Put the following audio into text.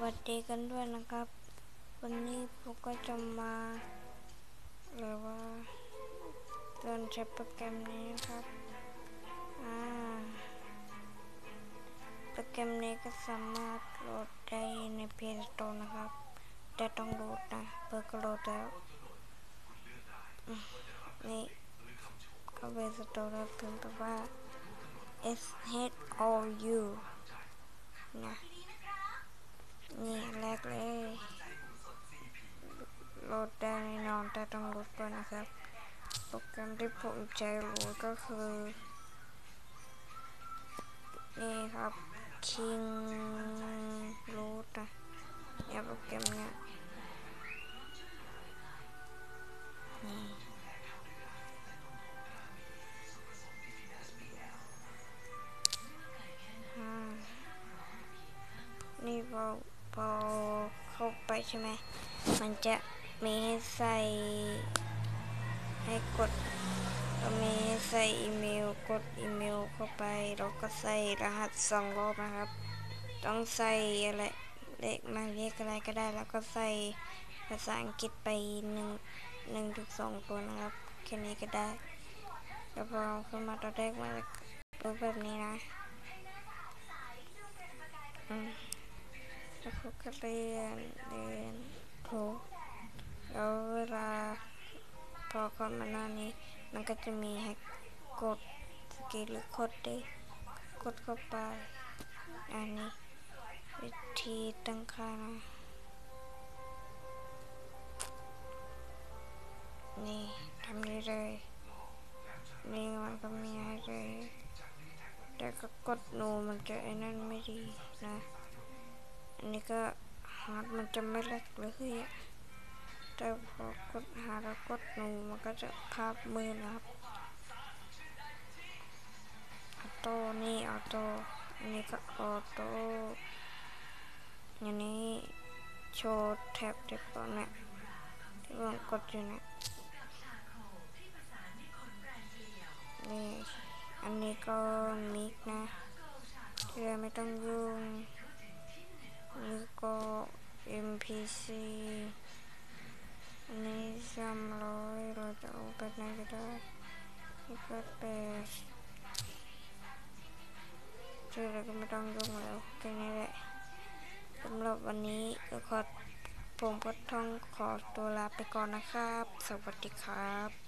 วัสดีกันด้วยนะครับ วันนี้ผมก็จะมาหรือว่าเตือนใช้โปรแกรมนี้นะครับอ่าโปรแกรมนี้ก็สามารถโหลดได้ใน Play Store นะครับ แต่ต้องโหลดนะเปิดก็โหลดแล้วนี่เข้าไปสโตร์แล้วพิมพ์ไปว่า S H O U นะ เลยโหลดได้แน่นอนแต่ต้องโหลดก่อนนะครับ โปรแกรมที่ผมใช้โหลดก็คือ นี่ครับ King Root นะเนี่ยโปรแกรมเนี่ยนี่อ่านี่พอพอ เข้าไปใช่ไหมมันจะมีให้ใส่ ให้กดก็มีให้ใส่อีเมล กดอีเมลเข้าไปแล้วก็ใส่รหัสสองรอบนะครับ ต้องใส่อะไรเลขมายเลขอะไรก็ได้ แล้วก็ใส่ภาษาอังกฤษไปหนึ่งหนึ่งถึงสองตัวนะครับแค่นี้ก็ได้แล้วพอขึ้นมาตัวแรกมารูปแบบนี้นะ อืม แล้วเขาก็เรียนเรียนโทรแล้วเวลาพอเขามาหน้านี้ มันก็จะมีให้กดสกิลหรือกดได้กดเข้าไป อันนี้ วิธีตั้งค่านะนี่ทำได้เลย นี่มันก็มีให้เลยแต่ก็กดโนมันจะไอ้นั่นไม่ดีนะ อันนี้ก็ฮาร์ดมันจะไม่แลกเลยอะแต่พอกดหาแล้วกดนูมันก็จะภาพมือนะครับออโต้นี่ออโต้อันนี้ก็ออโต้อันนี้โชว์แท็บเด็กตัวเนี่ยที่ผมกดอยู่เนี่ยนี่อันนี้ก็มิกนะเราไม่ต้องยุ่ง นี่ก็ MPC อันนี้สามร้อยเราจะเอาไปไหนก็ได้นี่ก็แปดชื่ออะไรก็ไม่ต้องยุ่งแล้วแค่นี้แหละสำหรับวันนี้ก็ขอผมก็ต้องขอตัวลาไปก่อนนะครับ สวัสดีครับ